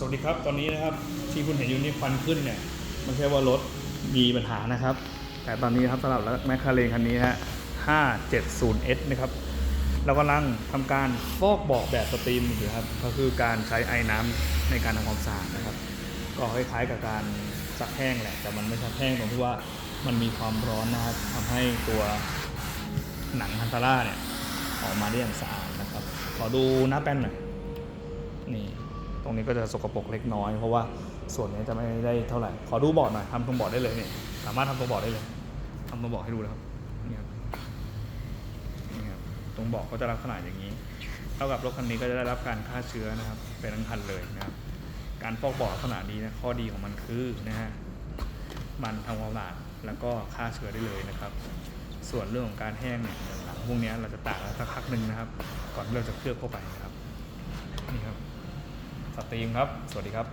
สวัสดีครับ ตอนนี้นะครับที่คุณเห็นอยู่นี่ควันขึ้นเนี่ยไม่ใช่ว่ารถมีปัญหานะครับ แต่ตอนนี้ครับสำหรับแมคคาเรนคันนี้ฮะ 570S นะครับเรากำลังทำการฟอกเบาะแบบสตรีมอยู่ครับก็คือการใช้ไอ้น้ำในการทำความสะอาดนะครับ ก็คล้ายๆกับการซักแห้งแหละ แต่มันไม่ซักแห้งตรงที่ว่ามันมีความร้อนนะครับทำให้ตัวหนังฮันตาร่าเนี่ยออกมาได้อย่างสะอาดนะครับ ขอดูหน้าแป้นหน่อย รงนี้ก็จะสกปรกเล็กน้อย เพราะว่าส่วนนี้จะไม่ได้เท่าไหร่ ขอดูบอร์ดหน่อยทำตรงบอร์ดได้เลยนี่สามารถทำตรงบอร์ดได้เลยทำตรงบอร์ดให้ดูนะครับนี่ครับนี่ครับตรงบอร์ดก็จะลักษณะอย่างนี้ เท่ากับรถคันนี้ก็จะได้รับการฆ่าเชื้อนะครับเป็นทั้งคันเลยนะครับ การฟอกบอร์ดลักษณะนี้นะข้อดีของมันคือนะฮะมันทำความสะอาดแล้วก็ฆ่าเชื้อได้เลยนะครับ ส่วนเรื่องของการแห้งเนี่ยหลังพวกนี้เราจะตากสักพักหนึ่งนะครับ ก่อนที่เราจะเคลือบเข้าไปนะครับ ตรีมครับ สวัสดีครับ